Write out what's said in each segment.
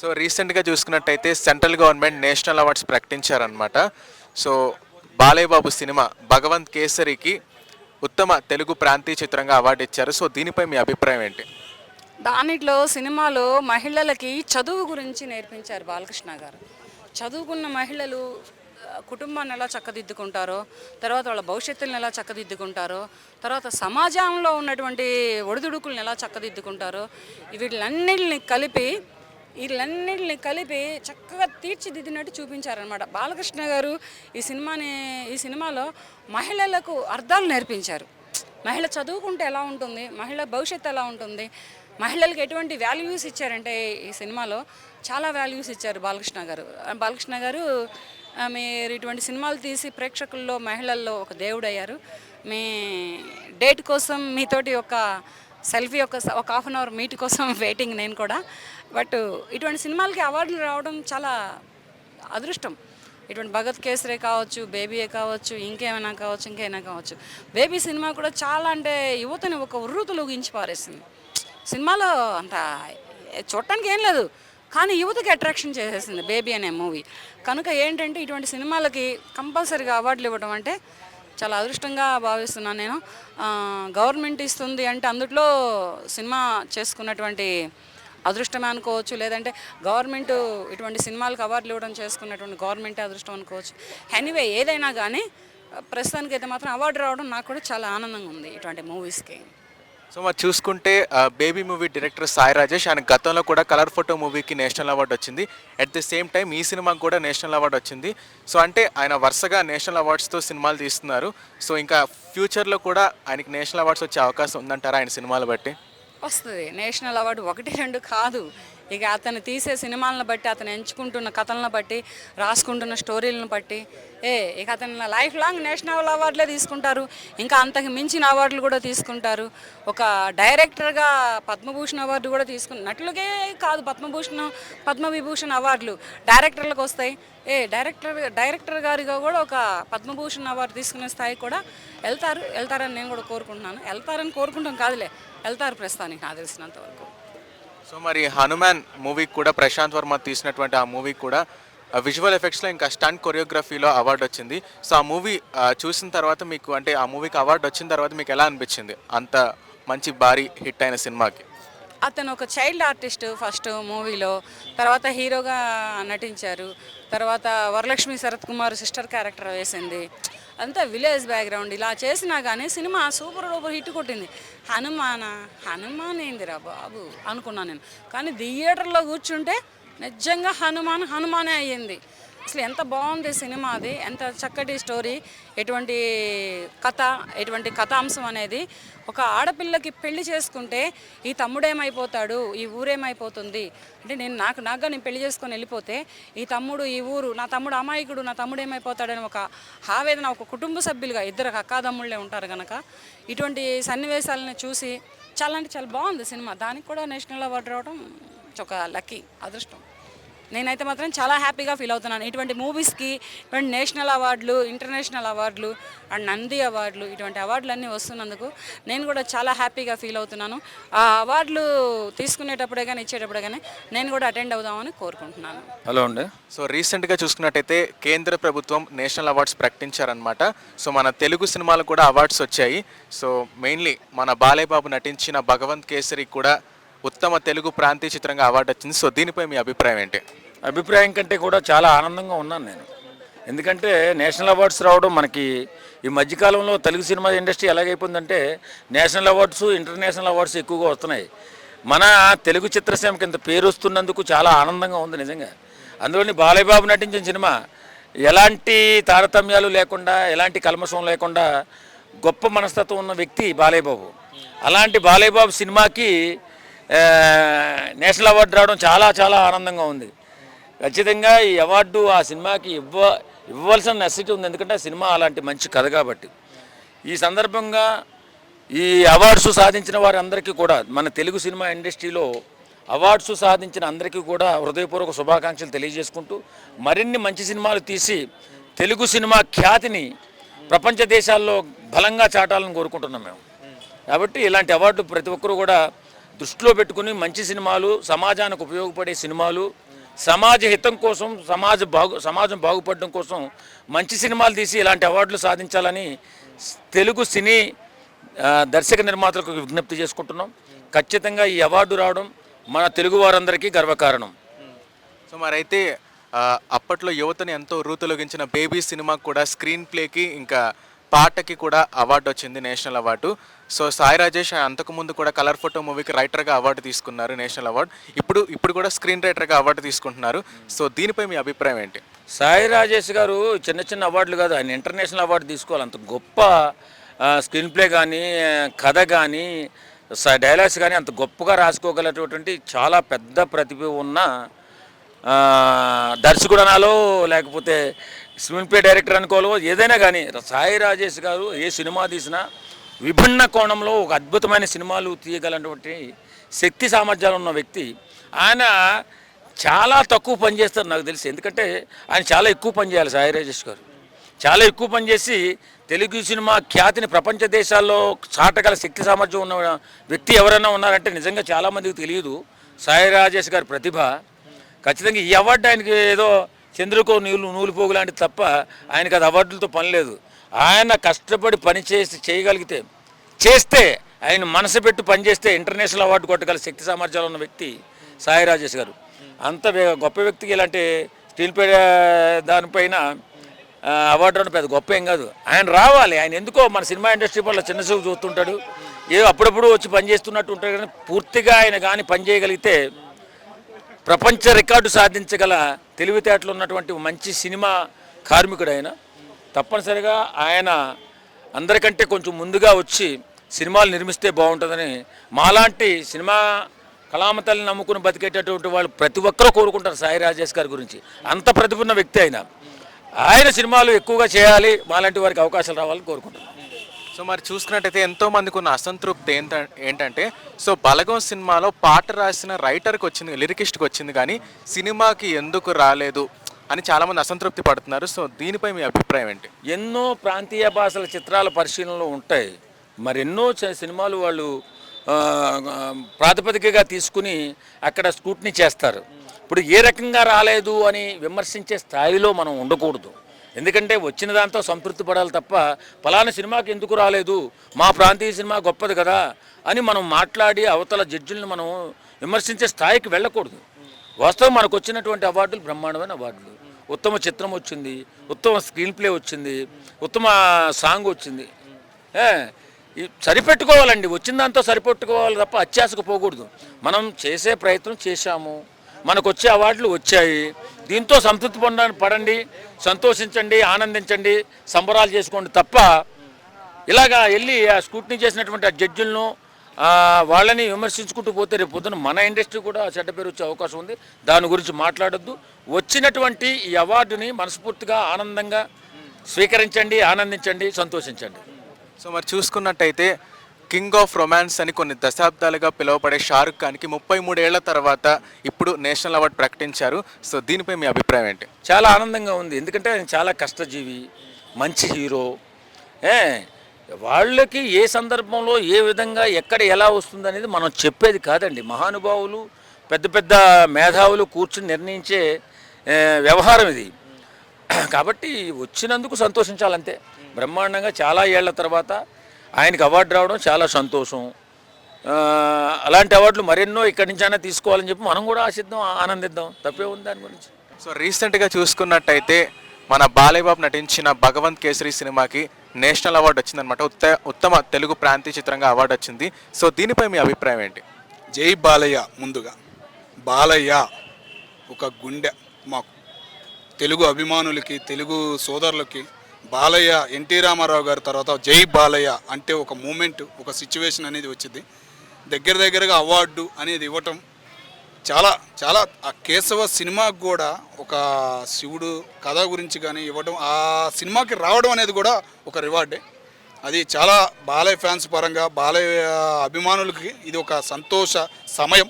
So రీసెంట్గా చూసుకున్నట్టయితే central government national awards ప్రకటించారనమాట సో బాలయ్యబాబు సినిమా భగవంత్ కేసరికి ఉత్తమ తెలుగు ప్రాంతీయ చిత్రంగా అవార్డు ఇచ్చారు. సో దీనిపై మీ అభిప్రాయం ఏంటి? దానిలో సినిమాలో మహిళలకి చదువు గురించి నేర్పించారు బాలకృష్ణ గారు. చదువుకున్న మహిళలు కుటుంబాన్ని ఎలా చక్కదిద్దుకుంటారో తర్వాత వాళ్ళ భవిష్యత్తులను ఎలా చక్కదిద్దుకుంటారో తర్వాత సమాజంలో ఉన్నటువంటి ఒడిదుడుకులను ఎలా చక్కదిద్దుకుంటారో వీటిలన్నిటిని కలిపి వీళ్ళన్నింటిని కలిపి చక్కగా తీర్చిదిద్దినట్టు చూపించారనమాట బాలకృష్ణ గారు ఈ సినిమాని ఈ సినిమాలో మహిళలకు అర్థాలు నేర్పించారు. మహిళ చదువుకుంటే ఎలా ఉంటుంది? మహిళ భవిష్యత్తు ఎలా ఉంటుంది? మహిళలకు ఎటువంటి వాల్యూస్ ఇచ్చారంటే ఈ సినిమాలో చాలా వాల్యూస్ ఇచ్చారు బాలకృష్ణ గారు. బాలకృష్ణ గారు మీరు ఇటువంటి సినిమాలు తీసి ప్రేక్షకుల్లో మహిళల్లో ఒక దేవుడయ్యారు. మీ డేట్ కోసం మీతోటి ఒక సెల్ఫీ ఒక ఒక హాఫ్ అన్ అవర్ మీట్ కోసం వెయిటింగ్ నేను కూడా. బట్ ఇటువంటి సినిమాలకి అవార్డులు రావడం చాలా అదృష్టం. ఇటువంటి భగత్ కేసరే కావచ్చు బేబీయే కావచ్చు ఇంకేమైనా కావచ్చు ఇంకేమైనా కావచ్చు. బేబీ సినిమా కూడా చాలా అంటే యువతని ఒక ఉర్రూతులు ఊగించి పారేసింది. సినిమాలో అంత చూడటానికి ఏం లేదు. కానీ యువతకి అట్రాక్షన్ చేసేసింది బేబీ అనే మూవీ. కనుక ఏంటంటే ఇటువంటి సినిమాలకి కంపల్సరీగా అవార్డులు ఇవ్వడం అంటే చాలా అదృష్టంగా భావిస్తున్నాను నేను. గవర్నమెంట్ ఇస్తుంది అంటే అందుట్లో సినిమా చేసుకున్నటువంటి అదృష్టమే అనుకోవచ్చు లేదంటే గవర్నమెంట్ ఇటువంటి సినిమాలకు అవార్డులు ఇవ్వడం చేసుకున్నటువంటి గవర్నమెంటే అదృష్టం అనుకోవచ్చు. ఎనీవే ఏదైనా కానీ ప్రస్తుతానికి అయితే మాత్రం అవార్డు రావడం నాకు కూడా చాలా ఆనందంగా ఉంది ఇటువంటి మూవీస్కి. సో మరి చూసుకుంటే Baby movie director Sai Rajesh ఆయన గతంలో కూడా కలర్ ఫోటో మూవీకి నేషనల్ అవార్డు వచ్చింది. అట్ ది సేమ్ టైం ఈ సినిమాకి కూడా నేషనల్ అవార్డు వచ్చింది. సో అంటే ఆయన వరుసగా నేషనల్ అవార్డ్స్తో సినిమాలు తీస్తున్నారు. సో ఇంకా ఫ్యూచర్లో కూడా ఆయనకి నేషనల్ అవార్డ్స్ వచ్చే అవకాశం ఉందంటారా ఆయన సినిమాలు బట్టి? వస్తుంది. నేషనల్ అవార్డు ఒకటి రెండు కాదు. ఇక అతను తీసే సినిమాలను బట్టి అతను ఎంచుకుంటున్న కథలను బట్టి రాసుకుంటున్న స్టోరీలను బట్టి ఏ ఇక అతను లైఫ్ లాంగ్ నేషనల్ అవార్డులే తీసుకుంటారు. ఇంకా అంతకు మించిన అవార్డులు కూడా తీసుకుంటారు. ఒక డైరెక్టర్గా పద్మభూషణ్ అవార్డు కూడా తీసుకుని నటులకే కాదు పద్మభూషణ్ పద్మవిభూషణ్ అవార్డులు డైరెక్టర్లకు వస్తాయి. ఏ డైరెక్టర్ డైరెక్టర్ గారిగా కూడా ఒక పద్మభూషణ్ అవార్డు తీసుకునే స్థాయి కూడా వెళ్తారు. వెళ్తారని నేను కూడా కోరుకుంటున్నాను. వెళ్తారని కోరుకుంటాం కాదులే. వెళ్తారు ప్రస్తుతానికి నాకు తెలిసినంత వరకు. సో మరి హనుమాన్ మూవీకి కూడా ప్రశాంత్ వర్మ తీసినటువంటి ఆ మూవీకి కూడా విజువల్ ఎఫెక్ట్స్లో ఇంకా స్టంట్ కొరియోగ్రఫీలో అవార్డు వచ్చింది. సో ఆ మూవీ చూసిన తర్వాత మీకు అంటే ఆ మూవీకి అవార్డు వచ్చిన తర్వాత మీకు ఎలా అనిపించింది? అంత మంచి భారీ హిట్ అయిన సినిమాకి. అతను ఒక చైల్డ్ ఆర్టిస్ట్ ఫస్ట్ మూవీలో తర్వాత హీరోగా నటించారు. తర్వాత వరలక్ష్మి శరత్ కుమార్ సిస్టర్ క్యారెక్టర్ వేసింది. అంతా విలేజ్ బ్యాక్గ్రౌండ్. ఇలా చేసినా కానీ సినిమా సూపర్ డూపర్ హిట్ కొట్టింది. హనుమాన హనుమాన్ ఏందిరా బాబు అనుకున్నాను నేను. కానీ థియేటర్లో కూర్చుంటే నిజంగా హనుమాన్ హనుమానే అయ్యింది. అసలు ఎంత బాగుంది సినిమా అది ఎంత చక్కటి స్టోరీ ఎటువంటి కథ ఎటువంటి కథాంశం అనేది. ఒక ఆడపిల్లకి పెళ్ళి చేసుకుంటే ఈ తమ్ముడేమైపోతాడు ఈ ఊరేమైపోతుంది? అంటే నేను నాకు నాకుగా నేను పెళ్ళి చేసుకొని వెళ్ళిపోతే ఈ తమ్ముడు ఈ ఊరు నా తమ్ముడు అమాయకుడు నా తమ్ముడు ఏమైపోతాడని ఒక ఆవేదన ఒక కుటుంబ సభ్యులుగా ఇద్దరు అక్కాదమ్ముళ్ళే ఉంటారు కనుక ఇటువంటి సన్నివేశాలను చూసి చాలా అంటే చాలా బాగుంది సినిమా. దానికి కూడా నేషనల్ అవార్డు రావడం ఒక లక్కీ అదృష్టం. నేనైతే మాత్రం చాలా హ్యాపీగా ఫీల్ అవుతున్నాను. ఇటువంటి మూవీస్కి ఇటువంటి నేషనల్ అవార్డులు ఇంటర్నేషనల్ అవార్డులు అండ్ నంది అవార్డులు ఇటువంటి అవార్డులు అన్నీ వస్తున్నందుకు నేను కూడా చాలా హ్యాపీగా ఫీల్ అవుతున్నాను. ఆ అవార్డులు తీసుకునేటప్పుడే కానీ ఇచ్చేటప్పుడే కానీ నేను కూడా అటెండ్ అవుదామని కోరుకుంటున్నాను. హలో అండి. సో రీసెంట్గా చూసుకున్నట్టయితే కేంద్ర ప్రభుత్వం నేషనల్ అవార్డ్స్ ప్రకటించారనమాట సో మన తెలుగు సినిమాలకు కూడా అవార్డ్స్ వచ్చాయి. సో మెయిన్లీ మన బాలయ్య బాబు నటించిన భగవంత్ కేసరి కూడా ఉత్తమ తెలుగు ప్రాంతీయ చిత్రంగా అవార్డు వచ్చింది. సో దీనిపై మీ అభిప్రాయం ఏంటి? అభిప్రాయం కంటే కూడా చాలా ఆనందంగా ఉన్నాను నేను. ఎందుకంటే నేషనల్ అవార్డ్స్ రావడం మనకి ఈ మధ్యకాలంలో తెలుగు సినిమా ఇండస్ట్రీ ఎలాగైపోయిందంటే నేషనల్ అవార్డ్స్ ఇంటర్నేషనల్ అవార్డ్స్ ఎక్కువగా వస్తున్నాయి. మన తెలుగు చిత్రసీమకి ఇంత పేరు వస్తున్నందుకు చాలా ఆనందంగా ఉంది నిజంగా. అందులోని బాలయ్యబాబు నటించిన సినిమా ఎలాంటి తారతమ్యాలు లేకుండా ఎలాంటి కల్మషం లేకుండా గొప్ప మనస్తత్వం ఉన్న వ్యక్తి బాలయ్యబాబు. అలాంటి బాలయ్యబాబు సినిమాకి నేషనల్ అవార్డు రావడం చాలా చాలా ఆనందంగా ఉంది. ఖచ్చితంగా ఈ అవార్డు ఆ సినిమాకి ఇవ్వ ఇవ్వాల్సిన నెసిటీ ఉంది. ఎందుకంటే ఆ సినిమా అలాంటి మంచి కథ కాబట్టి. ఈ సందర్భంగా ఈ అవార్డ్స్ సాధించిన వారందరికీ కూడా మన తెలుగు సినిమా ఇండస్ట్రీలో అవార్డ్స్ సాధించిన అందరికీ కూడా హృదయపూర్వక శుభాకాంక్షలు తెలియజేసుకుంటూ మరిన్ని మంచి సినిమాలు తీసి తెలుగు సినిమా ఖ్యాతిని ప్రపంచ దేశాల్లో బలంగా చాటాలని కోరుకుంటున్నాం మేము. కాబట్టి ఇలాంటి అవార్డు ప్రతి ఒక్కరూ కూడా దృష్టిలో పెట్టుకుని మంచి సినిమాలు సమాజానికి ఉపయోగపడే సినిమాలు సమాజ హితం కోసం సమాజ బాగు సమాజం బాగుపడడం కోసం మంచి సినిమాలు తీసి ఇలాంటి అవార్డులు సాధించాలని తెలుగు సినీ దర్శక నిర్మాతలకు విజ్ఞప్తి చేసుకుంటున్నాం. ఖచ్చితంగా ఈ అవార్డు రావడం మన తెలుగు వారందరికీ గర్వకారణం. సో మరైతే అప్పట్లో యువతని ఎంతో రూతులొగించిన బేబీ సినిమా కూడా స్క్రీన్ ప్లేకి ఇంకా పాటకి కూడా అవార్డు వచ్చింది national award. So Sai Rajesh అంతకుముందు కూడా కలర్ ఫోటో మూవీకి రైటర్గా అవార్డు తీసుకున్నారు నేషనల్ అవార్డు. ఇప్పుడు ఇప్పుడు కూడా స్క్రీన్ రైటర్గా అవార్డు తీసుకుంటున్నారు. సో దీనిపై మీ అభిప్రాయం ఏంటి? సాయి రాజేష్ గారు చిన్న చిన్న అవార్డులు కాదు ఆయన ఇంటర్నేషనల్ అవార్డు తీసుకోవాలి. అంత గొప్ప స్క్రీన్ ప్లే కానీ కథ కానీ డైలాగ్స్ కానీ అంత గొప్పగా రాసుకోగలటువంటి చాలా పెద్ద ప్రతిభ ఉన్న దర్శకుడనాలో లేకపోతే స్క్రీన్ డైరెక్టర్ అనుకోవాలో ఏదైనా కానీ. సాయి రాజేష్ గారు ఏ సినిమా తీసినా విభిన్న కోణంలో ఒక అద్భుతమైన సినిమాలు తీయగలటువంటి శక్తి సామర్థ్యాలు ఉన్న వ్యక్తి. ఆయన చాలా తక్కువ పని చేస్తారు నాకు తెలిసి. ఎందుకంటే ఆయన చాలా ఎక్కువ పని చేయాలి సాయి రాజేష్ గారు. చాలా ఎక్కువ పని చేసి తెలుగు సినిమా ఖ్యాతిని ప్రపంచ దేశాల్లో చాటగల శక్తి సామర్థ్యం ఉన్న వ్యక్తి ఎవరైనా ఉన్నారంటే నిజంగా చాలామందికి తెలియదు. సాయి రాజేష్ గారి ప్రతిభ. ఖచ్చితంగా ఈ అవార్డు ఆయనకి ఏదో చంద్రుకో నూలు నూలుపోగు లాంటిది తప్ప ఆయనకి అది అవార్డులతో పని లేదు. ఆయన కష్టపడి పని చేసి చేయగలిగితే చేస్తే ఆయన మనసు పెట్టి పనిచేస్తే ఇంటర్నేషనల్ అవార్డు కొట్టగల శక్తి సామర్థ్యాలు ఉన్న వ్యక్తి సాయి రాజేష్ గారు. అంత గొప్ప వ్యక్తికి ఇలాంటి స్టీల్ పే దానిపైన అవార్డు రావడం పెద్ద గొప్ప ఏం కాదు. ఆయన రావాలి. ఆయన ఎందుకో మన సినిమా ఇండస్ట్రీ వల్ల చిన్న చూపు చూస్తుంటాడు. ఏదో అప్పుడప్పుడు వచ్చి పనిచేస్తున్నట్టు ఉంటాడు కానీ పూర్తిగా ఆయన కానీ పని చేయగలిగితే ప్రపంచ రికార్డు సాధించగల తెలివితేటలు ఉన్నటువంటి మంచి సినిమా కార్మికుడు ఆయన. తప్పనిసరిగా ఆయన అందరికంటే కొంచెం ముందుగా వచ్చి సినిమాలు నిర్మిస్తే బాగుంటుందని మాలాంటి సినిమా కళామతల్ని నమ్ముకుని బతికేటటువంటి వాళ్ళు ప్రతి ఒక్కరూ కోరుకుంటారు సాయి రాజేష్ గారి గురించి. అంత ప్రతిభ ఉన్న వ్యక్తి ఆయన. ఆయన సినిమాలు ఎక్కువగా చేయాలి మాలాంటి వారికి అవకాశాలు రావాలని కోరుకుంటున్నాను సో మరి చూసుకున్నట్టయితే ఎంతో మందికి ఉన్న అసంతృప్తి ఏంట ఏంటంటే సో బలగం సినిమాలో పాట రాసిన రైటర్కి వచ్చింది లిరికిస్ట్కి వచ్చింది కానీ సినిమాకి ఎందుకు రాలేదు అని చాలామంది అసంతృప్తి పడుతున్నారు. సో దీనిపై మీ అభిప్రాయం ఏంటి? ఎన్నో ప్రాంతీయ భాషల చిత్రాల పరిశీలనలో ఉంటాయి. మరి ఎన్నో సినిమాలు వాళ్ళు ప్రాతిపదికగా తీసుకుని అక్కడ స్కూట్ని చేస్తారు. ఇప్పుడు ఏ రకంగా రాలేదు అని విమర్శించే స్థాయిలో మనం ఉండకూడదు. ఎందుకంటే వచ్చిన దాంతో సంతృప్తి పడాలి తప్ప ఫలానా సినిమాకి ఎందుకు రాలేదు? మా ప్రాంతీయ సినిమా గొప్పది కదా అని మనం మాట్లాడి అవతల జడ్జిలను మనం విమర్శించే స్థాయికి వెళ్ళకూడదు. వాస్తవం మనకు వచ్చినటువంటి అవార్డులు బ్రహ్మాండమైన అవార్డులు. ఉత్తమ చిత్రం వచ్చింది ఉత్తమ స్క్రీన్ ప్లే వచ్చింది ఉత్తమ సాంగ్ వచ్చింది. సరిపెట్టుకోవాలండి. వచ్చిన దాంతో సరిపెట్టుకోవాలి తప్ప అత్యాశకు పోకూడదు. మనం చేసే ప్రయత్నం చేశాము. మనకు వచ్చే అవార్డులు వచ్చాయి. దీంతో సంతృప్తి పొంద పడండి సంతోషించండి ఆనందించండి సంబరాలు చేసుకోండి తప్ప ఇలాగా వెళ్ళి ఆ స్కూట్నీ చేసినటువంటి ఆ జడ్జిలను వాళ్ళని విమర్శించుకుంటూ పోతే రేపు పొద్దున మన ఇండస్ట్రీ కూడా చెడ్డ పేరు వచ్చే అవకాశం ఉంది. దాని గురించి మాట్లాడొద్దు. వచ్చినటువంటి ఈ అవార్డుని మనస్ఫూర్తిగా ఆనందంగా స్వీకరించండి ఆనందించండి సంతోషించండి. సో మరి చూసుకున్నట్టయితే కింగ్ ఆఫ్ రొమాన్స్ అని కొన్ని దశాబ్దాలుగా పిలువబడే షారుఖ్ ఖాన్కి ముప్పై మూడేళ్ళ తర్వాత ఇప్పుడు నేషనల్ అవార్డు ప్రకటించారు. సో దీనిపై మీ అభిప్రాయం ఏంటి? చాలా ఆనందంగా ఉంది. ఎందుకంటే ఆయన చాలా కష్టజీవి మంచి హీరో. ఏ వాళ్ళకి ఏ సందర్భంలో ఏ విధంగా ఎక్కడ ఎలా వస్తుంది అనేది మనం చెప్పేది కాదండి. మహానుభావులు పెద్ద పెద్ద మేధావులు కూర్చుని నిర్ణయించే వ్యవహారం ఇది. కాబట్టి వచ్చినందుకు సంతోషించాలంతే. బ్రహ్మాండంగా చాలా ఏళ్ళ తర్వాత ఆయనకి అవార్డు రావడం చాలా సంతోషం. అలాంటి అవార్డులు మరెన్నో ఇక్కడి నుంచైనా తీసుకోవాలని చెప్పి మనం కూడా ఆశిద్దాం ఆనందిద్దాం. తప్పే ఉంది దాని గురించి. సో రీసెంట్గా చూసుకున్నట్టయితే మన బాలయ్య బాబు నటించిన భగవంత్ కేసరి సినిమాకి నేషనల్ అవార్డు వచ్చిందనమాట ఉత్త ఉత్తమ తెలుగు ప్రాంతీయ చిత్రంగా అవార్డు వచ్చింది. సో దీనిపై మీ అభిప్రాయం ఏంటి? జై బాలయ్య ముందుగా. బాలయ్య ఒక గుండె మాకు. తెలుగు అభిమానులకి తెలుగు సోదరులకి బాలయ్య ఎన్టీ రామారావు గారి తర్వాత జై బాలయ్య అంటే ఒక మూమెంట్ ఒక సిచ్యువేషన్ అనేది వచ్చింది. దగ్గర దగ్గరగా అవార్డు అనేది ఇవ్వటం చాలా చాలా ఆ కేశవ సినిమాకి కూడా ఒక శివుడు కథ గురించి కానీ ఇవ్వడం ఆ సినిమాకి రావడం అనేది కూడా ఒక రివార్డే అది చాలా బాలయ్య ఫ్యాన్స్ పరంగా బాలయ్య అభిమానులకి ఇది ఒక సంతోష సమయం.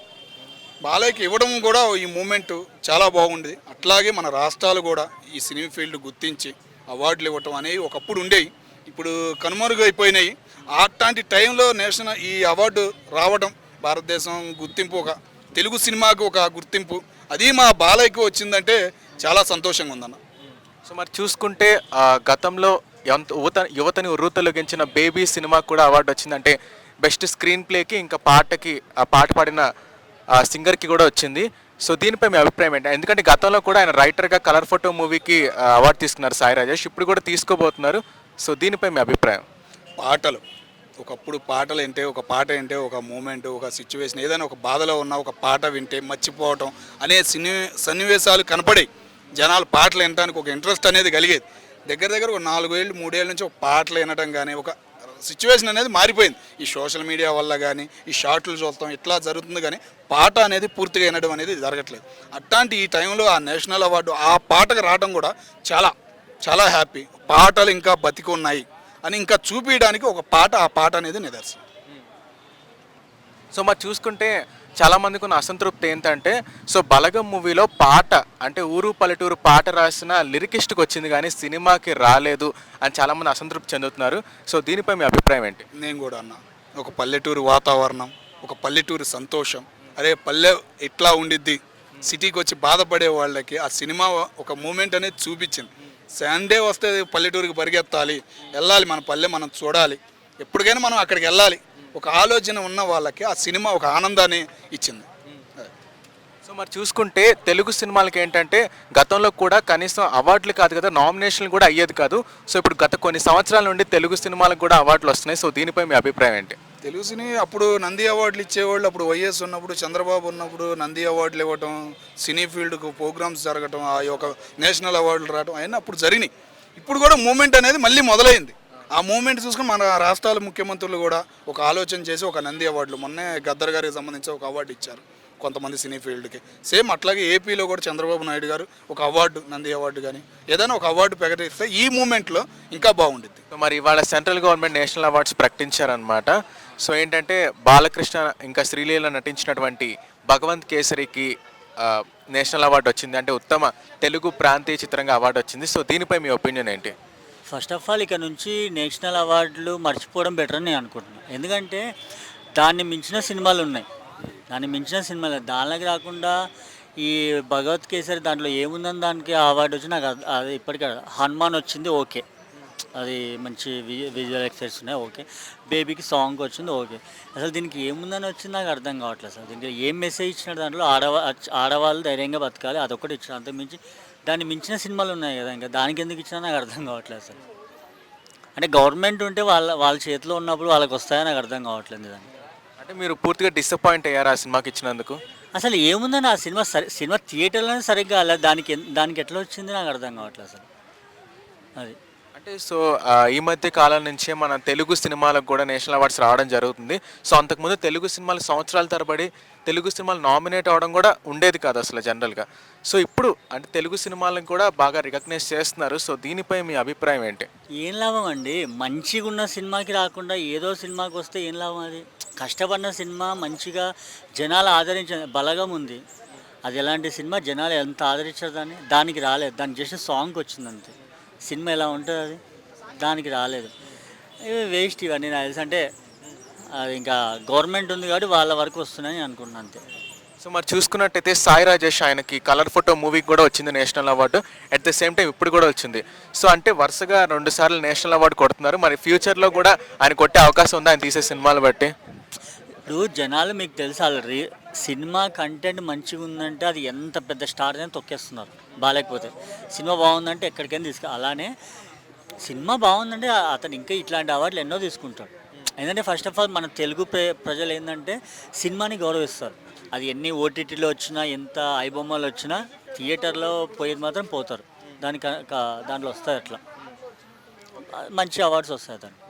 బాలయ్యకి ఇవ్వడం కూడా ఈ మూమెంట్ చాలా బాగుంది అట్లాగే మన రాష్ట్రాలు కూడా ఈ సినిమా ఫీల్డ్ గుర్తించి అవార్డులు ఇవ్వటం అనేవి ఒకప్పుడు ఉండేవి. ఇప్పుడు కనుమరుగైపోయినాయి. అట్లాంటి టైంలో నేషనల్ ఈ అవార్డు రావడం భారతదేశం గుర్తింపు ఒక తెలుగు సినిమాకు ఒక గుర్తింపు. అది మా బాలయ్యకు వచ్చిందంటే చాలా సంతోషంగా ఉందన్న. సో మరి చూసుకుంటే ఆ, గతంలో ఎంత యువత యువతని ఉర్రూతలొగించిన బేబీ సినిమా కూడా అవార్డు వచ్చిందంటే బెస్ట్ స్క్రీన్ ప్లేకి ఇంకా పాటకి ఆ పాట పాడిన ఆ సింగర్కి కూడా వచ్చింది. సో దీనిపై మీ అభిప్రాయం ఏంటి? ఎందుకంటే గతంలో కూడా ఆయన రైటర్గా కలర్ ఫోటో మూవీకి అవార్డు తీసుకున్నారు సాయి రాజేష్. ఇప్పుడు కూడా తీసుకోబోతున్నారు. సో దీనిపై మీ అభిప్రాయం? పాటలు. ఒకప్పుడు పాటలు వింటే ఒక పాట వింటే ఒక మూమెంట్ ఒక సిచ్యువేషన్ ఏదైనా ఒక బాధలో ఉన్న ఒక పాట వింటే మర్చిపోవటం అనే సిని సన్నివేశాలు కనపడాయి. జనాలు పాటలు వినడానికి ఒక ఇంట్రెస్ట్ అనేది కలిగేది. దగ్గర దగ్గర ఒక నాలుగేళ్ళు మూడేళ్ళ నుంచి ఒక పాటలు వినటం కానీ ఒక సిచ్యువేషన్ అనేది మారిపోయింది. ఈ సోషల్ మీడియా వల్ల కానీ ఈ షార్ట్లు చూస్తాం ఇట్లా జరుగుతుంది కానీ పాట అనేది పూర్తిగా వినడం అనేది జరగట్లేదు. అట్లాంటి ఈ టైంలో ఆ నేషనల్ అవార్డు ఆ పాటకు రావడం కూడా చాలా చాలా హ్యాపీ పాటలు ఇంకా బతికున్నాయి అని ఇంకా చూపించడానికి ఒక పాట ఆ పాట అనేది నిదర్శనం. సో మరి చూసుకుంటే చాలామందికి ఉన్న అసంతృప్తి ఏంటంటే సో బలగం మూవీలో పాట అంటే ఊరు పల్లెటూరు పాట రాసిన లిరికిస్ట్కి వచ్చింది కానీ సినిమాకి రాలేదు అని చాలామంది అసంతృప్తి చెందుతున్నారు. సో దీనిపై మీ అభిప్రాయం ఏంటి? నేను కూడా అన్నా. ఒక పల్లెటూరు వాతావరణం ఒక పల్లెటూరు సంతోషం. అరే పల్లె ఎట్లా ఉండిద్ది. సిటీకి వచ్చి బాధపడే వాళ్ళకి ఆ సినిమా ఒక మూమెంట్ అనేది చూపించింది. సండే వస్తే పల్లెటూరుకి పరిగెత్తాలి. వెళ్ళాలి మన పల్లె మనం చూడాలి. ఎప్పటికైనా మనం అక్కడికి వెళ్ళాలి. ఒక ఆలోచన ఉన్న వాళ్ళకి ఆ సినిమా ఒక ఆనందాన్ని ఇచ్చింది. సో మరి చూసుకుంటే తెలుగు సినిమాలకి ఏంటంటే గతంలో కూడా కనీసం అవార్డులు కాదు కదా నామినేషన్లు కూడా అయ్యేది కాదు. సో ఇప్పుడు గత కొన్ని సంవత్సరాల నుండి తెలుగు సినిమాలకు కూడా అవార్డులు వస్తున్నాయి. సో దీనిపై మీ అభిప్రాయం ఏంటి? తెలుగు సినీ అప్పుడు నంది అవార్డులు ఇచ్చేవాళ్ళు అప్పుడు వైఎస్ ఉన్నప్పుడు చంద్రబాబు ఉన్నప్పుడు నంది అవార్డులు ఇవ్వటం సినీ ఫీల్డ్కు ప్రోగ్రామ్స్ జరగటం ఆ యొక్క నేషనల్ అవార్డులు రావడం అవన్నీ అప్పుడు జరిగినాయి. ఇప్పుడు కూడా మూమెంట్ అనేది మళ్ళీ మొదలైంది. ఆ మూమెంట్ చూసుకుని మన రాష్ట్రాల ముఖ్యమంత్రులు కూడా ఒక ఆలోచన చేసి ఒక నంది అవార్డులు. మొన్నే గద్దర్ గారికి సంబంధించి ఒక అవార్డు ఇచ్చారు కొంతమంది సినీ ఫీల్డ్కి. సేమ్ అట్లాగే ఏపీలో కూడా చంద్రబాబు నాయుడు గారు ఒక అవార్డు నంది అవార్డు కానీ ఏదైనా ఒక అవార్డు ప్రకటిస్తే ఈ మూమెంట్లో ఇంకా బాగుండిద్ది. మరి ఇవాళ సెంట్రల్ గవర్నమెంట్ నేషనల్ అవార్డ్స్ ప్రకటించారనమాట సో ఏంటంటే బాలకృష్ణ ఇంకా శ్రీలీల నటించినటువంటి భగవంత్ కేసరికి నేషనల్ అవార్డు వచ్చింది. అంటే ఉత్తమ తెలుగు ప్రాంతీయ చిత్రంగా అవార్డు వచ్చింది. సో దీనిపై మీ ఒపీనియన్ ఏంటి? ఫస్ట్ ఆఫ్ ఆల్ ఇక నుంచి నేషనల్ అవార్డులు మర్చిపోవడం బెటర్ అని నేను అనుకుంటున్నాను ఎందుకంటే దాన్ని మించిన సినిమాలు ఉన్నాయి. దాన్ని మించిన సినిమాలు దానికి రాకుండా ఈ భగవత్ కేసరి దాంట్లో ఏముందని దానికి ఆ అవార్డు వచ్చి నాకు అది- అది ఇప్పటికీ హనుమాన్ వచ్చింది ఓకే. అది మంచి విజువల్ ఎక్సైజ్ ఉన్నాయి ఓకే. బేబీకి సాంగ్ వచ్చింది ఓకే. అసలు దీనికి ఏముందని వచ్చింది నాకు అర్థం కావట్లేదు అసలు. దీనికి ఏం మెసేజ్ ఇచ్చిన దాంట్లో? ఆడవా ఆడవాళ్ళు ధైర్యంగా బతకాలి అదొకటి ఇచ్చిన అంతకుమించి దాన్ని మించిన సినిమాలు ఉన్నాయి కదా ఇంకా దానికి ఎందుకు ఇచ్చినా నాకు అర్థం కావట్లేదు సార్ అంటే గవర్నమెంట్ ఉంటే వాళ్ళ వాళ్ళ చేతిలో ఉన్నప్పుడు వాళ్ళకి వస్తాయని నాకు అర్థం కావట్లేదు దాన్ని అంటే మీరు పూర్తిగా డిసప్పాయింట్ అయ్యారు ఆ సినిమాకి ఇచ్చినందుకు? అసలు ఏముందని ఆ సినిమా సరి సినిమా థియేటర్లోనే సరిగ్గా అలా దానికి దానికి ఎట్లా వచ్చింది నాకు అర్థం కావట్లేదు అసలు. అది. అంటే సో ఈ మధ్య కాలం నుంచే మన తెలుగు సినిమాలకు కూడా నేషనల్ అవార్డ్స్ రావడం జరుగుతుంది. సో అంతకుముందు తెలుగు సినిమాలు సంవత్సరాల తరబడి తెలుగు సినిమాలు నామినేట్ అవ్వడం కూడా ఉండేది కాదు అసలు జనరల్గా. సో ఇప్పుడు అంటే తెలుగు సినిమాలను కూడా బాగా రికగ్నైజ్ చేస్తున్నారు. సో దీనిపై మీ అభిప్రాయం ఏంటి? ఏం లాభం అండి? మంచిగా ఉన్న సినిమాకి రాకుండా ఏదో సినిమాకి వస్తే ఏం లాభం అది? కష్టపడిన సినిమా మంచిగా జనాలు ఆదరించ బలగం ఉంది. అది ఎలాంటి సినిమా? జనాలు ఎంత ఆదరించారు దాన్ని? దానికి రాలేదు. దానికి జస్ట్ సాంగ్ వచ్చింది అంతే సినిమా ఎలా ఉంటుంది అది దానికి రాలేదు. ఇవి వేస్ట్ ఇవన్నీ నాకు తెలిసి. అంటే అది ఇంకా గవర్నమెంట్ ఉంది కాబట్టి వాళ్ళ వరకు వస్తున్నాయని అనుకుంటున్నాను అంతే. సో మరి చూసుకున్నట్టయితే సాయి రాజేష్ ఆయనకి కలర్ ఫోటో మూవీకి కూడా వచ్చింది national award. At the same time ఇప్పుడు కూడా వచ్చింది. సో అంటే వరుసగా రెండు సార్లు నేషనల్ అవార్డు కొడుతున్నారు. మరి ఫ్యూచర్లో కూడా ఆయన కొట్టే అవకాశం ఉందా? ఆయన తీసే సినిమాలు బట్టి. ఇప్పుడు జనాలు మీకు తెలుసు వాళ్ళు రీ సినిమా కంటెంట్ మంచిగా ఉందంటే అది ఎంత పెద్ద స్టార్ అని తొక్కేస్తున్నారు. బాగాలేకపోతే సినిమా బాగుందంటే ఎక్కడికైనా తీసుకు అలానే సినిమా బాగుందంటే అతను ఇంకా ఇట్లాంటి అవార్డులు ఎన్నో తీసుకుంటాడు. ఎందుకంటే ఫస్ట్ ఆఫ్ ఆల్ మన తెలుగు ప్ర ప్రజలు ఏంటంటే సినిమాని గౌరవిస్తారు. అది ఎన్ని ఓటీటీలో వచ్చినా ఎంత ఐబొమ్మలు వచ్చినా థియేటర్లో పోయేది మాత్రం పోతారు. దానికి దాంట్లో వస్తాయి అట్లా. మంచి అవార్డ్స్ వస్తాయి అతను